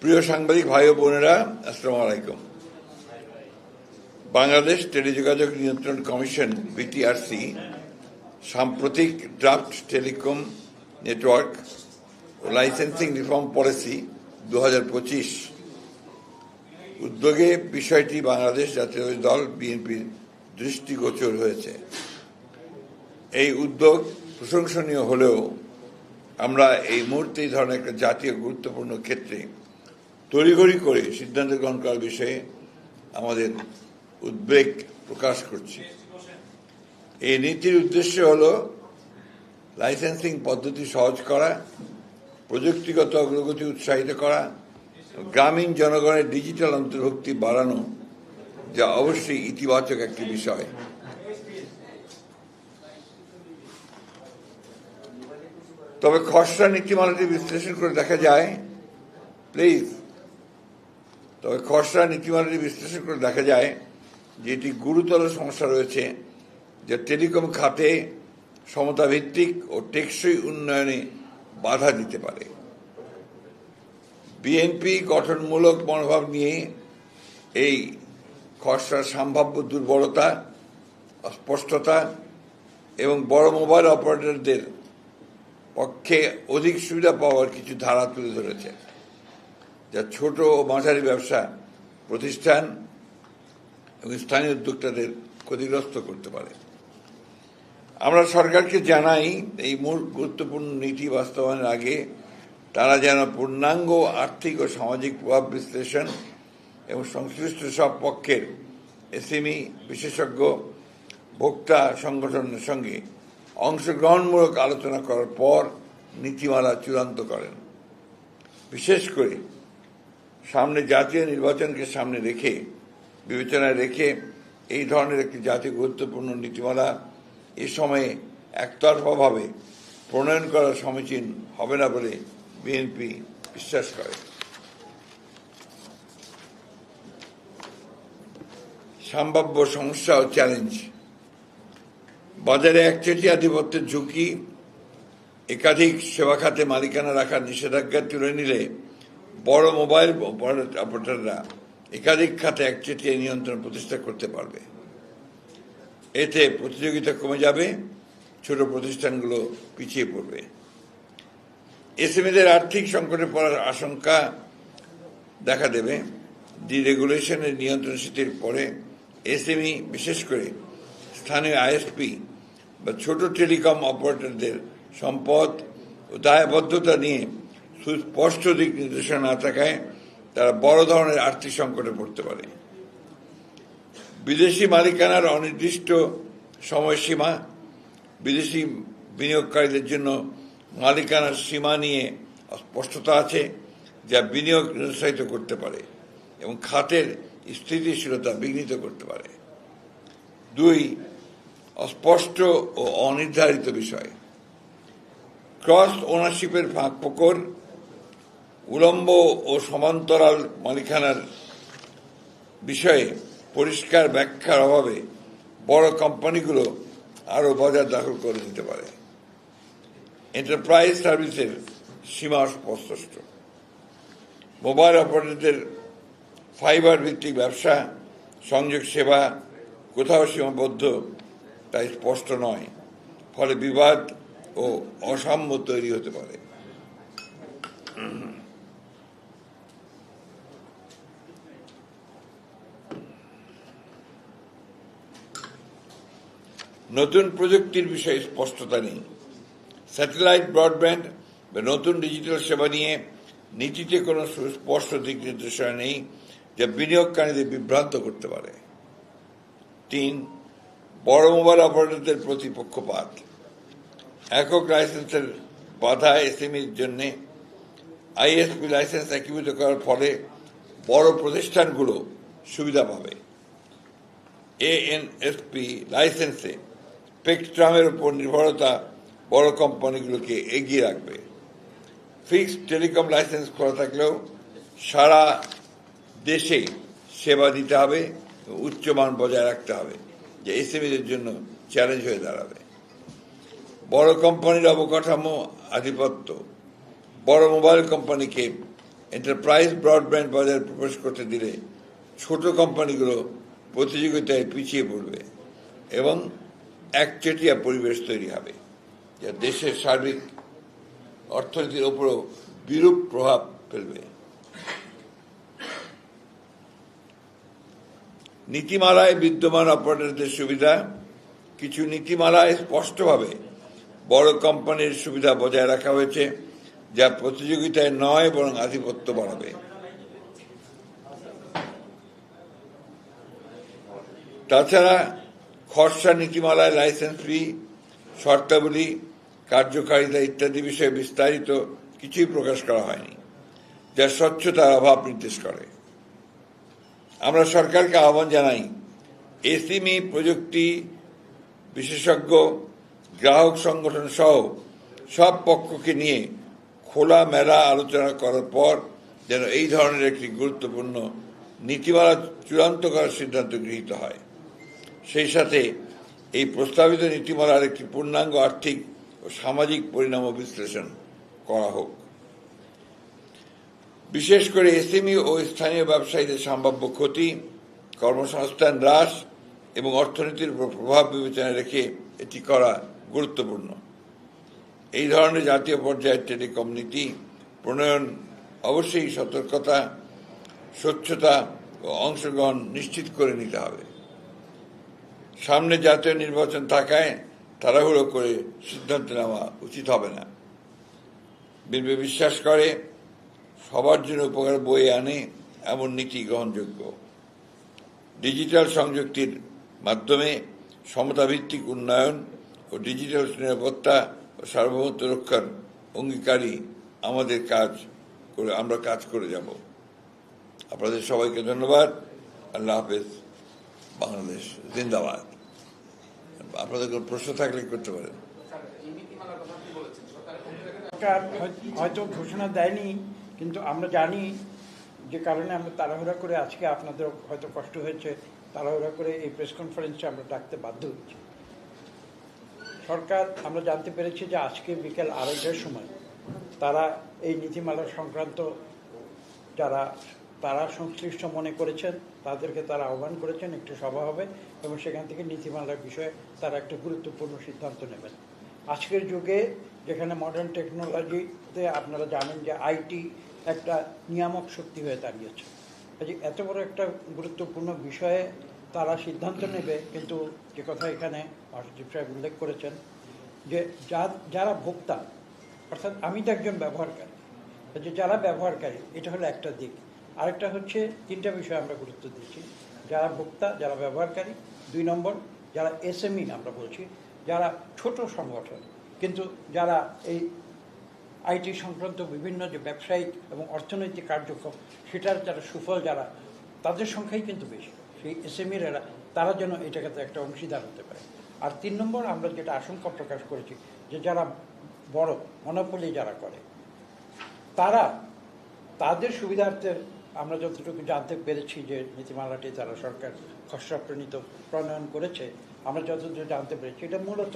প্রিয় সাংবাদিক ভাই ও বোনেরা, আসসালামু আলাইকুম। বাংলাদেশ টেলিযোগাযোগ নিয়ন্ত্রণ কমিশন, বিটিআরসি, সাম্প্রতিক ড্রাফট টেলিকম নেটওয়ার্ক ও লাইসেন্সিং রিফর্ম পলিসি দু হাজার পঁচিশ। উদ্যোগে বিষয়টি বাংলাদেশ জাতীয় দল বিএনপির দৃষ্টিগোচর হয়েছে। এই উদ্যোগ প্রশংসনীয় হলেও আমরা এই মুহূর্তে এই ধরনের একটা জাতীয় গুরুত্বপূর্ণ ক্ষেত্রে তড়িঘড়ি করে সিদ্ধান্ত গ্রহণ করার বিষয়ে আমাদের উদ্বেগ প্রকাশ করছি। এই নীতির উদ্দেশ্য হল লাইসেন্সিং পদ্ধতি সহজ করা, প্রযুক্তিগত অগ্রগতি উৎসাহিত করা, গ্রামীণ জনগণের ডিজিটাল অন্তর্ভুক্তি বাড়ানো, যা অবশ্যই ইতিবাচক একটি বিষয়। তবে খসড়া নীতিমালাটি বিশ্লেষণ করে দেখা যায় প্লিজ তবে খসড়া নীতিমালাটি বিশ্লেষণ করে দেখা যায় যে এটি গুরুতর সমস্যা রয়েছে যা টেলিকম খাতে সমতাভিত্তিক ও টেকসই উন্নয়নে বাধা দিতে পারে। বিএনপি গঠনমূলক মনোভাব নিয়ে এই খসড়ার সম্ভাব্য দুর্বলতা, অস্পষ্টতা এবং বড় মোবাইল অপারেটরদের পক্ষে অধিক সুবিধা পাওয়ার কিছু ধারা তুলে ধরেছে। যা ছোট ও মাঝারি ব্যবসা, প্রতিষ্ঠান এবং স্থানীয় উদ্যোক্তাদের ক্ষতিগ্রস্ত করতে পারে। আমরা সরকারকে জানাই, এই মূল গুরুত্বপূর্ণ নীতি বাস্তবায়নের আগে তারা যেন পূর্ণাঙ্গ আর্থিক ও সামাজিক প্রভাব বিশ্লেষণ এবং সংশ্লিষ্ট সব পক্ষের এসএমই, বিশেষজ্ঞ, ভোক্তা সংগঠনের সঙ্গে অংশগ্রহণমূলক আলোচনা করার পর নীতিমালা চূড়ান্ত করেন। বিশেষ করে সামনে জাতীয় নির্বাচনকে সামনে রেখে, বিবেচনায় রেখে এই ধরনের একটি জাতীয় গুরুত্বপূর্ণ নীতিমালা এ সময়ে একতরফাভাবে প্রণয়ন করা সমীচীন হবে না বলে বিএনপি বিশ্বাস করে। সম্ভাব্য সমস্যা ও চ্যালেঞ্জ। বাজারে একচেটিয়া আধিপত্যের ঝুঁকি, একাধিক সেবা খাতে মালিকানা রাখার নিষেধাজ্ঞা তুলে নিলে বড় মোবাইল অপারেটররা একাধিক খাতে একচেটিয়া নিয়ন্ত্রণ প্রতিষ্ঠা করতে পারবে। এতে প্রতিযোগিতা কমে যাবে, ছোট প্রতিষ্ঠানগুলো পিছিয়ে পড়বে। এসএমইদের আর্থিক সংকটে পড়ার আশঙ্কা দেখা দেবে। ডিরেগুলেশনের নিয়ন্ত্রণ শিথির পরে এসএমই, বিশেষ করে স্থানীয় আইএসপি বা ছোট টেলিকম অপারেটরদের সম্পদ ও দায়বদ্ধতা নিয়ে সুস্পষ্ট দিক নির্দেশনা না থাকায় তারা বড় ধরনের আর্থিক সংকটে পড়তে পারে। বিদেশি মালিকানার অনির্দিষ্ট সময়সীমা বিদেশি বিনিয়োগকারীদের জন্য মালিকানার সীমা নিয়ে অস্পষ্টতা আছে যা বিনিয়োগ নিরুৎসাহিত করতে পারে এবং খাতের স্থিতিশীলতা বিঘ্নিত করতে পারে। দুই, অস্পষ্ট ও অনির্ধারিত বিষয়। ক্রস ওনারশিপের ফাঁক ফোকর উলম্ব ও সমান্তরাল মালিকানার বিষয়ে পরিষ্কার ব্যাখ্যার অভাবে বড় কোম্পানিগুলো আরও বাজার দখল করে নিতে পারে। এন্টারপ্রাইজ সার্ভিসের সীমা অস্পষ্ট। মোবাইল অপারেটরদের ফাইবার ভিত্তিক ব্যবসা, সংযোগ সেবা কোথাও সীমাবদ্ধ, তাই স্পষ্ট নয়। ফলে বিবাদ ও অসাম্য তৈরি হতে পারে। নতুন প্রযুক্তির বিষয়ে স্পষ্টতা নেই। স্যাটেলাইট ব্রডব্যান্ড বা নতুন ডিজিটাল সেবা নিয়ে নীতিতে কোনো সুস্পষ্ট দিক নির্দেশনা নেই যা বিনিয়োগকারীদের বিভ্রান্ত করতে পারে। তিন, বড় মোবাইল অপারেটরদের প্রতি পক্ষপাত একক লাইসেন্সের বাধা এসএমইর জন্য আইএসপি লাইসেন্স একীভূত করার ফলে বড় প্রতিষ্ঠানগুলো সুবিধা পাবে। এএনএসপি লাইসেন্সে স্পেকট্রামের উপর নির্ভরতা বড় কোম্পানিগুলোকে এগিয়ে রাখবে। ফিক্সড টেলিকম লাইসেন্স খোলা থাকলেও সারা দেশে সেবা দিতে হবে উচ্চমান বজায় রাখতে হবে, যে এসএমইদের জন্য চ্যালেঞ্জ হয়ে দাঁড়াবে। বড় কোম্পানির অবকাঠামো আধিপত্য। বড় মোবাইল কোম্পানিকে এন্টারপ্রাইজ ব্রডব্যান্ড বাজারে প্রবেশ করতে দিলে ছোট কোম্পানিগুলো প্রতিযোগিতায় পিছিয়ে পড়বে এবং একচেটিয়া পরিবেশ তৈরি হবে, যা দেশের সার্বিক অর্থনীতির ওপরও বিরূপ প্রভাব ফেলবে। নীতিমালায় বিদ্যমান অপারেটরদের সুবিধা, কিছু নীতিমালায় স্পষ্টভাবে বড় কোম্পানির সুবিধা বজায় রাখা হয়েছে, যা প্রতিযোগিতায় নয় বরং আধিপত্য বাড়াবে। তাছাড়া খসড়া নীতিমালায় লাইসেন্স ফি শর্তাবলী, কার্যকারিতা ইত্যাদি বিষয়ে বিস্তারিত কিছুই প্রকাশ করা হয়নি, যা স্বচ্ছতার অভাব নির্দেশ করে। আমরা সরকারকে আহ্বান জানাই, এসিমি প্রযুক্তি বিশেষজ্ঞ, গ্রাহক সংগঠন সহ সব পক্ষকে নিয়ে খোলা মেলা আলোচনা করার পর যেন এই ধরনের একটি গুরুত্বপূর্ণ নীতিমালা চূড়ান্ত করার সিদ্ধান্ত গৃহীত হয়। সেই সাথে এই প্রস্তাবিত নীতিমালার একটি পূর্ণাঙ্গ আর্থিক ও সামাজিক পরিণাম বিশ্লেষণ করা হোক। বিশেষ করে এসএমই ও স্থানীয় ব্যবসায়ীদের সম্ভাব্য ক্ষতি, কর্মসংস্থান হ্রাস এবং অর্থনীতির উপর প্রভাব বিবেচনায় রেখে এটি করা গুরুত্বপূর্ণ। এই ধরনের জাতীয় পর্যায়ের টেলিকম নীতি, প্রণয়ন, অবশ্যই সতর্কতা, স্বচ্ছতা ও অংশগ্রহণ নিশ্চিত করে নিতে হবে। সামনে জাতীয় নির্বাচন থাকায় তাড়াহুড়ো করে সিদ্ধান্ত নেওয়া উচিত হবে না। বিলবে বিশ্বাস করে, সবার জন্য উপকার বয়ে আনে এমন নীতি গ্রহণযোগ্য। ডিজিটাল সংযুক্তির মাধ্যমে সমতাভিত্তিক উন্নয়ন ও ডিজিটাল নিরাপত্তা ও সার্বভৌমত্ব রক্ষার অঙ্গীকারী আমাদের কাজ করে, আমরা কাজ করে যাব। আপনাদের সবাইকে ধন্যবাদ। আল্লাহ হাফেজ। বাংলাদেশ, জিন্দাবাদ। আপনাদের কোনো প্রশ্ন থাকলে করতে পারেন। সরকার হয়- হয়তো ঘোষণা দেয়নি, কিন্তু আমরা জানি যে কারণে আমরা তাড়াহুড়া করে আজকে আপনাদের হয়তো কষ্ট হয়েছে, তাড়াহুড়া করে এই প্রেস কনফারেন্সটা আমরা ডাকতে বাধ্য হচ্ছি। সরকার, আমরা জানতে পেরেছি যে আজকে বিকেল আড়াইটার সময় তারা এই নীতিমালা সংক্রান্ত যারা তারা সংশ্লিষ্ট মনে করেছেন, তাদেরকে তারা আহ্বান করেছেন একটি সভা হবে এবং সেখান থেকে নীতিমালার বিষয়ে তারা একটা গুরুত্বপূর্ণ সিদ্ধান্ত নেবেন। আজকের যুগে যেখানে মডার্ন টেকনোলজিতে আপনারা জানেন যে আইটি একটা নিয়ামক শক্তি হয়ে দাঁড়িয়েছে। কাজে এত বড় একটা গুরুত্বপূর্ণ বিষয়ে তারা সিদ্ধান্ত নেবে, কিন্তু যে কথা এখানে মহাসচিব সাহেব উল্লেখ করেছেন যে যা যারা ভোক্তা, অর্থাৎ আমি তো একজন ব্যবহারকারী যে যারা ব্যবহারকারী, এটা হলো একটা দিক। আরেকটা হচ্ছে তিনটা বিষয় আমরা গুরুত্ব দিচ্ছি যারা ভোক্তা, যারা ব্যবহারকারী, দুই নম্বর, যারা এসএমই আমরা বলছি, যারা ছোট সংগঠন, কিন্তু যারা এই আইটি সংক্রান্ত বিভিন্ন যে ব্যবসায়িক এবং অর্থনৈতিক কার্যক্রম, সেটার যারা সুফল যারা, তাদের সংখ্যাই কিন্তু বেশি। সেই এসএমইরা তারা যেন এটাকে একটা অংশীদার হতে পারে। আর তিন নম্বর, আমরা যেটা আশঙ্কা প্রকাশ করেছি, যে যারা বড় মনোপলি যারা করে, তারা তাদের সুবিধার্থে আমরা যতটুকু জানতে পেরেছি যে নীতিমালাটি তারা সরকার খসড়া প্রণীত প্রণয়ন করেছে, আমরা যতটুকু জানতে পেরেছি, এটা মূলত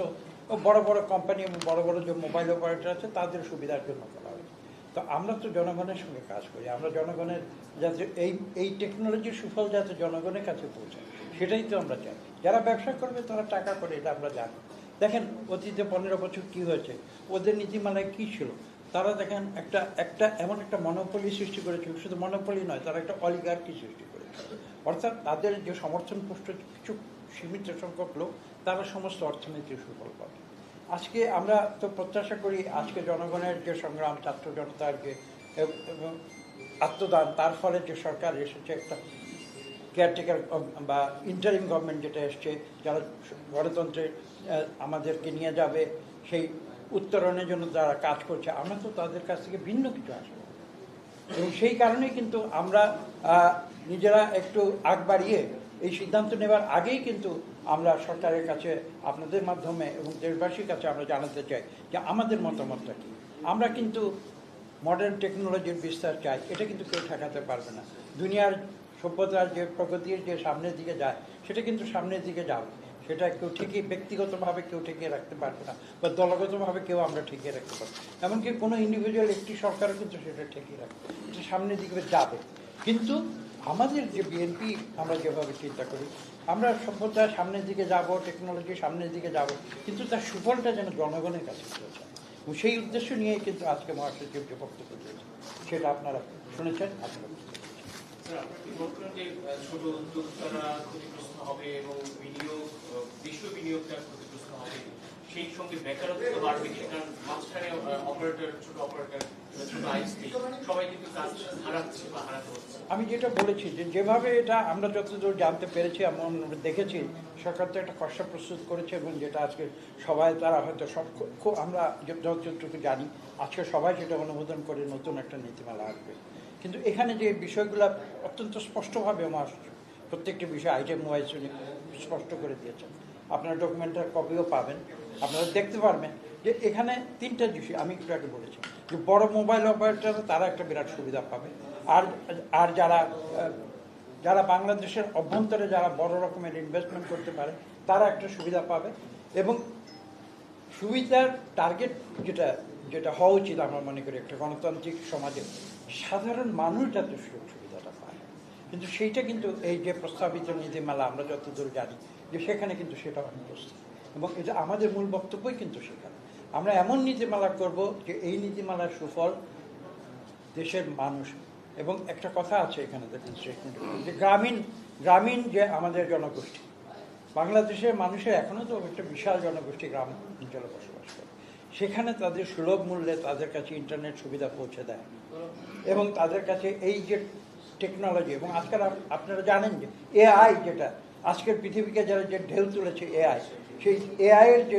বড় বড় কোম্পানি এবং বড় বড় যে মোবাইল অপারেটর আছে, তাদের সুবিধার জন্য করা হয়েছে। তো আমরা তো জনগণের সঙ্গে কাজ করি, আমরা জনগণের যাতে এই এই টেকনোলজির সুফল যাতে জনগণের কাছে পৌঁছায়, সেটাই তো আমরা চাই। যারা ব্যবসা করবে, তারা টাকা করে, এটা আমরা জানি। দেখেন, অতীতে পনেরো বছর কী হয়েছে? ওদের নীতিমালায় কী ছিল? তারা দেখেন একটা একটা এমন একটা মনোপলি সৃষ্টি করেছিল, শুধু মনোপলি নয়, তারা একটা অলিগার্কি সৃষ্টি করেছিল অর্থাৎ তাদের যে সমর্থন পুষ্ট কিছু সীমিত সংখ্যক লোক, তারা সমস্ত অর্থনীতির সুফল পাবে। আজকে আমরা তো প্রত্যাশা করি, আজকে জনগণের যে সংগ্রাম, ছাত্র জনতার যে আত্মদান, তার ফলে যে সরকার এসেছে, একটা কেয়ারটেকার বা ইন্টারিম গভর্নমেন্ট যেটা এসছে, যারা গণতন্ত্রে আমাদেরকে নিয়ে যাবে, সেই উত্তরণের জন্য যারা কাজ করছে, আমরা তো তাদের কাছ থেকে ভিন্ন কিছু করি। এবং সেই কারণেই কিন্তু আমরা নিজেরা একটু আগ বাড়িয়ে এই সিদ্ধান্ত নেবার আগেই কিন্তু আমরা সরকারের কাছে, আপনাদের মাধ্যমে এবং দেশবাসীর কাছে আমরা জানাতে চাই যে আমাদের মতামতটা কী। আমরা কিন্তু মডার্ন টেকনোলজির বিস্তার চাই, এটা কিন্তু কেউ ঠেকাতে পারবে না। দুনিয়ার সভ্যতার যে প্রগতির যে সামনের দিকে যায়, সেটা কিন্তু সামনের দিকে যাবে। সেটা কেউ ঠিকই, ব্যক্তিগতভাবে কেউ ঠেকিয়ে রাখতে পারবে না, বা দলগতভাবে কেউ আমরা ঠেকিয়ে রাখতে পারব এমনকি কোনো ইন্ডিভিজুয়াল একটি সরকারও কিন্তু সেটা ঠেকিয়ে রাখবে এটা সামনের দিকে যাবে। কিন্তু আমাদের যে বিএনপি আমরা যেভাবে চিন্তা করি, আমরা সভ্যতা সামনের দিকে যাব টেকনোলজি সামনের দিকে যাব, কিন্তু তার সুফলটা যেন জনগণের কাছে পৌঁছায়। সেই উদ্দেশ্য নিয়েই কিন্তু আজকে মহাসচিব যে বক্তব্য দিয়েছে সেটা আপনারা শুনেছেন, আপনারা আমি যেটা বলেছি যেভাবে এটা আমরা যতদূর জানতে পেরেছি এমন দেখেছি, সরকার তো একটা খসড়া প্রস্তুত করেছে এবং যেটা আজকে সবাই, তারা হয়তো সব আমরা যতটুকু জানি, আজকে সবাই সেটা অনুমোদন করে নতুন একটা নীতিমালা আসবে কিন্তু এখানে যে বিষয়গুলো অত্যন্ত স্পষ্টভাবে আমার প্রত্যেকটি বিষয় আইটেম ওয়াইজ উনি স্পষ্ট করে দিয়েছেন। আপনারা ডকুমেন্টের কপিও পাবেন। আপনারা দেখতে পারবেন যে এখানে তিনটা বিষয় আমি একটু আগে বলেছি। যে বড় মোবাইল অপারেটার তারা একটা বিরাট সুবিধা পাবে। আর আর যারা যারা বাংলাদেশের অভ্যন্তরে যারা বড় রকমের ইনভেস্টমেন্ট করতে পারে, তারা একটা সুবিধা পাবে। এবং সুবিধার টার্গেট যেটা যেটা হওয়া উচিত আমরা মনে করি একটা গণতান্ত্রিক সমাজে। সাধারণ মানুষ যাতে সুযোগ সুবিধাটা পায়। কিন্তু সেইটা কিন্তু এই যে প্রস্তাবিত নীতিমালা আমরা যতদূর জানি যে সেখানে কিন্তু সেটা অনুপস্থিত। এবং এটা আমাদের মূল বক্তব্যই কিন্তু সেখানে। আমরা এমন নীতিমালা করব যে এই নীতিমালার সুফল দেশের মানুষ এবং একটা কথা আছে এখানে যে গ্রামীণ গ্রামীণ যে আমাদের জনগোষ্ঠী, বাংলাদেশের মানুষের এখনও তো একটা বিশাল জনগোষ্ঠী গ্রাম অঞ্চলে করে সেখানে তাদের সুলভ মূল্যে তাদের কাছে ইন্টারনেট সুবিধা পৌঁছে দেয়। এবং তাদের কাছে এই যে টেকনোলজি এবং আজকাল আপনারা জানেন যে এআই যেটা, আজকের পৃথিবীকে যারা যে ঢেউ তুলেছে এআই সেই এআই এর যে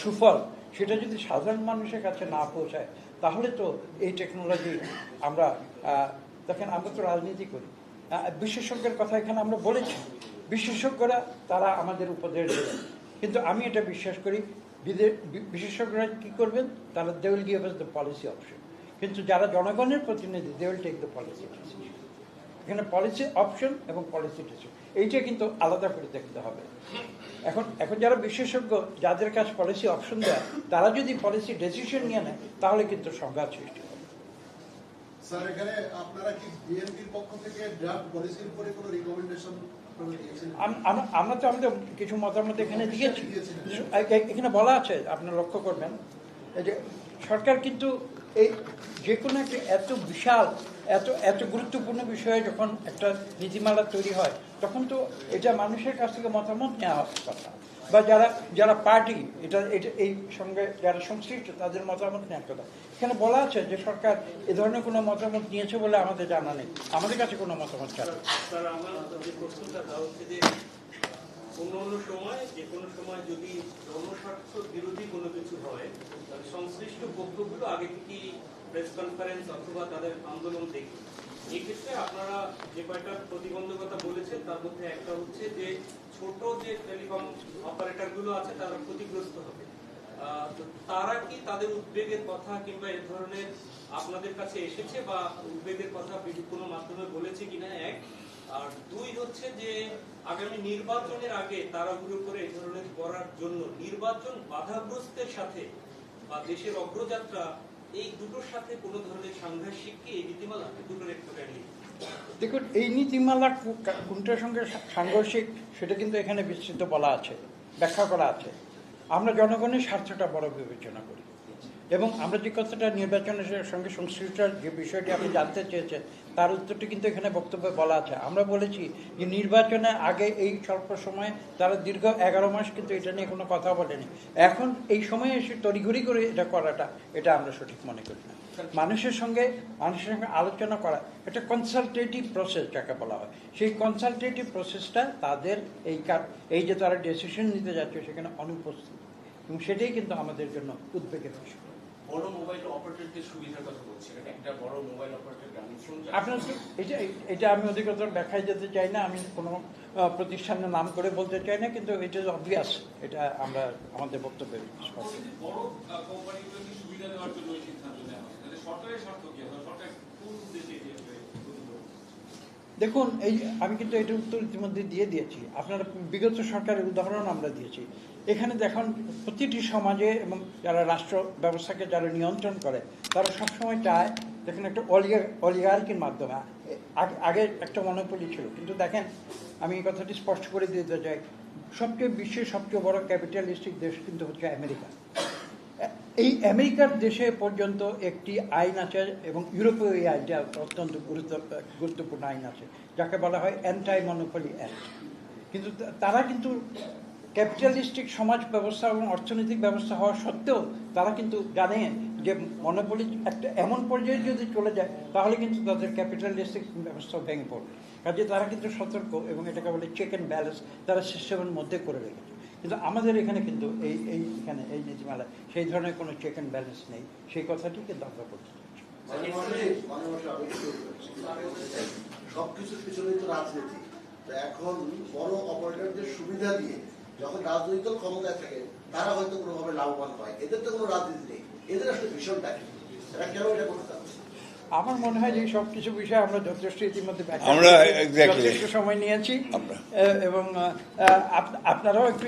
সুফল, সেটা যদি সাধারণ মানুষের কাছে না পৌঁছায়, তাহলে তো এই টেকনোলজি আমরা দেখেন আমরা তো রাজনীতি করি। বিশেষজ্ঞের কথা এখানে আমরা বলেছি। বিশেষজ্ঞরা তারা আমাদের উপদেশ দেবেন কিন্তু আমি এটা বিশ্বাস করি বিশেষজ্ঞরা কি করবেন? তারা they will give the policy option কিন্তু যারা জনগণের প্রতিনিধি they will take the policy এখানে পলিসি অপশন এবং পলিসি ডিসিশন এইটা কিন্তু আলাদা করে দেখতে হবে। এখন এখন যারা বিশেষজ্ঞ, যাদের কাছে পলিসি অপশন দেয়, তারা যদি পলিসি ডিসিশন নিয়ে নেয়, তাহলে কিন্তু সংঘাত সৃষ্টি হবে। স্যার, এখানে আপনারা কি বিএনপির পক্ষ থেকে ড্রাফট পলিসির উপরে কোনো রিকমেন্ডেশন আমরা তো আমাদের কিছু মতামত এখানে দিয়েছি। এখানে বলা আছে আপনি লক্ষ্য করবেন। এই যে সরকার কিন্তু এই যে কোনো একটা এত বিশাল, এত এত গুরুত্বপূর্ণ বিষয়ে যখন একটা নীতিমালা তৈরি হয়, তখন তো এটা মানুষের কাছ থেকে মতামত নেওয়া কথা বা যারা যারা পার্টি, এটা এটা, এই সঙ্গে যারা সংশ্লিষ্ট, তাদের মতামত নেওয়ার কথা। এখানে বলা আছে যে সরকার এ ধরনের কোনো মতামত নিয়েছে বলে আমাদের জানা নেই। আমাদের কাছে কোনো মতামত যে অন্য অন্য সময়, যে কোনো সময় যদি জনস্বার্থ বিরোধী কোনো কিছু হয়, তাহলে সংশ্লিষ্ট পক্ষগুলো আগে থেকেই প্রেস কনফারেন্স অথবা তাদের আন্দোলন দেখে এই ক্ষেত্রে আপনারা যে কয়টা প্রতিবন্ধকতা বলেছেন, তার মধ্যে একটা হচ্ছে যে ছোট যে টেলিকম অপারেটরগুলো আছে, তারা ক্ষতিগ্রস্ত হবে। তারা কি তাদের উদ্বেগের কথা কিংবা এ ধরনের আপনাদের কাছে এসেছে বা উদ্বেগের কথা কোনো মাধ্যমে বলেছে কিনা? এক। আর দুই হচ্ছে যে আগামী নির্বাচনের আগে তাড়াহুড়ো করে এই ধরনের করার জন্য নির্বাচন বাধাগ্রস্তের সাথে বা দেশের অগ্রযাত্রা এই দুটোর সাথে কোনো ধরনের সাংঘর্ষিক কি এই নীতিমালা দুটোর একটু দেখুন, এই নীতিমালা কোনটার সঙ্গে সাংঘর্ষিক সেটা কিন্তু এখানে বিস্তৃত বলা আছে, ব্যাখ্যা করা আছে। আমরা জনগণের স্বার্থটা বড় বিবেচনা করি। এবং আমরা যে কথাটা নির্বাচনের সঙ্গে সংশ্লিষ্ট যে বিষয়টি আপনি জানতে চেয়েছেন, তার উত্তরটি কিন্তু এখানে বক্তব্যে বলা আছে। আমরা বলেছি যে নির্বাচনে আগে এই স্বল্প সময়ে তারা দীর্ঘ এগারো মাস কিন্তু এটা নিয়ে কোনো কথা বলেনি। এখন এই সময়ে এসে তড়িঘড়ি করে এটা করাটা, এটা আমরা সঠিক মনে করি না। মানুষের সঙ্গে মানুষের সঙ্গে আলোচনা করা, একটা কনসালটেটিভ প্রসেস যাকে বলা হয়। সেই কনসালটেটিভ প্রসেসটা তাদের এই এই যে তারা ডিসিশন নিতে যাচ্ছে সেখানে অনুপস্থিত। এবং সেটাই কিন্তু আমাদের জন্য উদ্বেগের বিষয়। বড় মোবাইল অপারেটরদের সুবিধার কথা বলছিলেন একটা বড় মোবাইল অপারেটর আপনার এটা এটা আমি অধিকতর ব্যাখ্যায় যেতে চাই না আমি কোনো প্রতিষ্ঠানের নাম করে বলতে চাই না কিন্তু এটা অবভিয়াস এটা আমরা আমাদের বক্তব্যে স্পষ্ট বড় কোম্পানিগুলোকে সুবিধা দেওয়ার জন্য এই সিদ্ধান্ত নেওয়া হয়েছে সরকারের স্বার্থ কি? সরকার কোন উদ্দেশ্যে এটি আসলে গ্রহণ করেছে? দেখুন এই আমি কিন্তু এটা উত্তর ইতিমধ্যে দিয়ে দিয়েছি। আপনারা বিগত সরকারের উদাহরণ আমরা দিয়েছি। এখানে দেখুন, প্রতিটি সমাজে এবং যারা রাষ্ট্র ব্যবস্থাকে যারা নিয়ন্ত্রণ করে, তারা সবসময় চায়, দেখেন একটা অলিগা, অলিগার্কির মাধ্যমে। আগে- একটা মনোপলি ছিল, কিন্তু দেখেন, আমি এই কথাটি স্পষ্ট করে দিতে চাই। সবচেয়ে বিশ্বের সবচেয়ে বড় ক্যাপিটালিস্টিক দেশ কিন্তু হচ্ছে আমেরিকা। এই আমেরিকার দেশে পর্যন্ত একটি আইন আছে এবং ইউরোপীয় এই আইনটা অত্যন্ত গুরুত্ব, গুরুত্বপূর্ণ আইন আছে, যাকে বলা হয় অ্যান্টাই মনোপলি অ্যাক্ট কিন্তু তারা কিন্তু ক্যাপিটালিস্টিক সমাজ ব্যবস্থা এবং অর্থনৈতিক ব্যবস্থা হওয়া সত্ত্বেও তারা কিন্তু জানেন যে মনোপলি একটা এমন পর্যায়ে যদি চলে যায়, তাহলে কিন্তু তাদের ক্যাপিটালিস্টিক ব্যবস্থা ভেঙে পড়বে। কাজে তারা কিন্তু সতর্ক এবং এটাকে বলে চেক অ্যান্ড ব্যালেন্স তারা সিস্টেমের মধ্যে করে রেখেছে। কিন্তু আমাদের এখানে কিন্তু এই এই এখানে এই নীতিমালায় সেই ধরনের কোনো চেক অ্যান্ড ব্যালেন্স নেই। সেই কথাটি কিন্তু আমরা বলতে চাচ্ছি সবকিছুর পিছনেই তো রাজনীতি। এখন বড় অপারেটরদের সুবিধা দিয়ে যখন রাজনৈতিক ক্ষমতায় থাকে তারা হয়তো কোনোভাবে লাভবান হয় এদের তো কোনো রাজনীতি নেই এদের আসলে ভীষণটা কি এরা কেন এটা করতে চাচ্ছে আমার মনে হয় যে সব কিছু বিষয়ে আমরা যথেষ্ট ইতিমধ্যে আমরা যথেষ্ট সময় নিয়েছি এবং আপনারাও একটু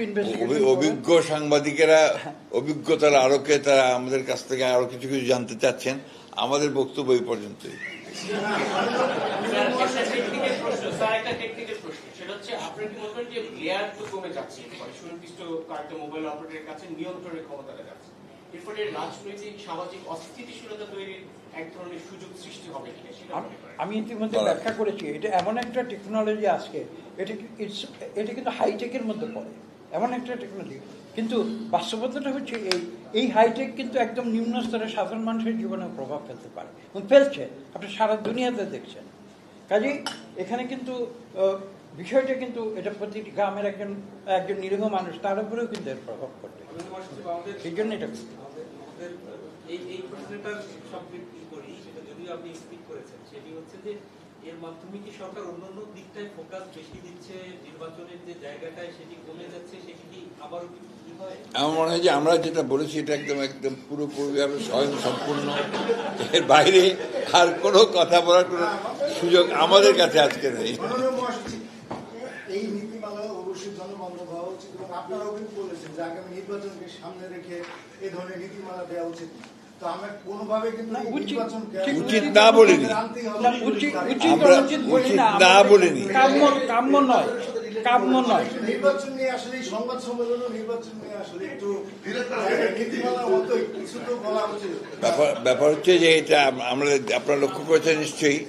অভিজ্ঞ সাংবাদিকেরা অভিজ্ঞতার আলোকে তারা আমাদের কাছ থেকে আরও কিছু কিছু জানতে চাচ্ছেন আমাদের বক্তব্য এই পর্যন্তই হচ্ছে আপনার কি মনে করেন যে লেয়ার তো কমে যাচ্ছে? এরপরে সুনির্দিষ্ট কয়েকটা মোবাইল অপারেটরের কাছে নিয়ন্ত্রণের ক্ষমতাটা যাচ্ছে। এরপরে রাজনৈতিক সামাজিক অস্থিতিশীলতা তৈরির এক ধরনের সুযোগ সৃষ্টি হবে কিনা সেটা আমি ইতিমধ্যে ব্যাখ্যা করেছি এটা এমন একটা টেকনোলজি আজকে এটা এটা কিন্তু হাইটেকের মধ্যে পড়ে এমন একটা টেকনোলজি কিন্তু বাস্তবতাটা হচ্ছে এই এই হাইটেক কিন্তু একদম নিম্ন স্তরের সাধারণ মানুষের জীবনে প্রভাব ফেলতে পারে। এবং ফেলছে আপনি সারা দুনিয়াতে দেখছেন। কাজেই এখানে কিন্তু আহ, বিষয়টা কিন্তু এটা প্রতিটি গ্রামের একজন একজন নিরীহ মানুষ তার উপরেও কিন্তু এর প্রভাব পড়বে সেই জন্য এটা আমাদের আমাদের এই এই প্রশ্নটার করি? সেটা যদিও আপনি স্পিক করেছেন সেটি হচ্ছে যে এর মাধ্যমে কি সরকার অন্যান্য দিকটায় ফোকাস বেশি দিচ্ছে? নির্বাচনের যে জায়গাটায় সেটি কমে যাচ্ছে সেটি কি আবারও হয়? আমার মনে হয় যে আমরা যেটা বলেছি এটা একদম একদম পুরোপুরিভাবে স্বয়ং সম্পূর্ণ এর বাইরে আর কোনো কথা বলার কোনো সুযোগ আমাদের কাছে আজকে নেই মাননীয় মহাসচিব এই নীতিমালা অবশ্যই জনমান্য হওয়া উচিত এবং আপনারাও কিন্তু বলেছেন যে আগামী নির্বাচনকে সামনে রেখে এই ধরনের নীতিমালা দেওয়া উচিত তো আমরা কোনোভাবে কিন্তু না, এই উচিত- নির্বাচনকে উচিত না বলিনি। আনতেই হবে। না, উচিত উচিত আমরা উচিত বলি উচিত না না আমাদের বলিনি। কাম্য কাম্য নয় কাম্য নয় নির্বাচন নিয়ে আসলে সংবাদ সম্মেলনও নির্বাচন নিয়ে আসলে একটু কিছু তো বলা উচিত ব্যাপার ব্যাপার হচ্ছে যে এটা আমরা আপনারা লক্ষ্য করেছেন নিশ্চয়ই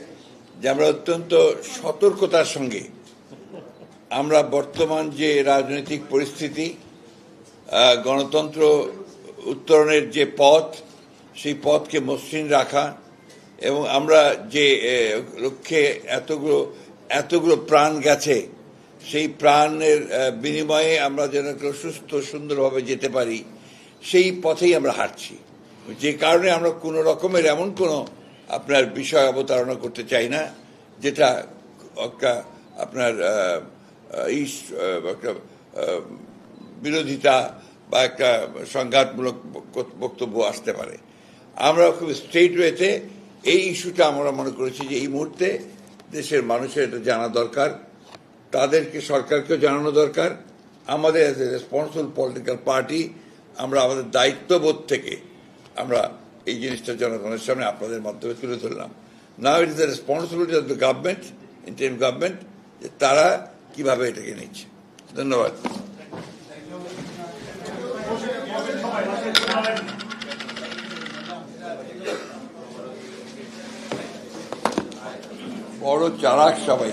যে আমরা অত্যন্ত সতর্কতার সঙ্গে আমরা বর্তমান যে রাজনৈতিক পরিস্থিতি গণতন্ত্র উত্তরণের যে পথ, সেই পথকে মসৃণ রাখা এবং আমরা যে লক্ষ্যে এতগুলো এতগুলো প্রাণ গেছে, সেই প্রাণের বিনিময়ে আমরা যেন সুস্থ, সুন্দরভাবে যেতে পারি, সেই পথেই আমরা হাঁটছি। যে কারণে আমরা কোনো রকমের এমন কোনো আপনার বিষয় অবতারণা করতে চাই না, যেটা আপনার ইস একটা বিরোধিতা বা একটা সংঘাতমূলক বক্তব্য আসতে পারে। আমরা খুব স্ট্রেট ওয়েতে এই ইস্যুটা আমরা মনে করেছি যে এই মুহূর্তে দেশের মানুষের এটা জানা দরকার। তাদেরকে সরকারকেও জানানো দরকার। আমাদের as a responsible political party আমরা আমাদের দায়িত্ববোধ থেকে আমরা এই জিনিসটা জনগণের সামনে আপনাদের মাধ্যমে তুলে ধরলাম। Now it is the responsibility of the government interim government যে তারা কীভাবে এটাকে নিচ্ছে? ধন্যবাদ। বড় চালাক সবাই।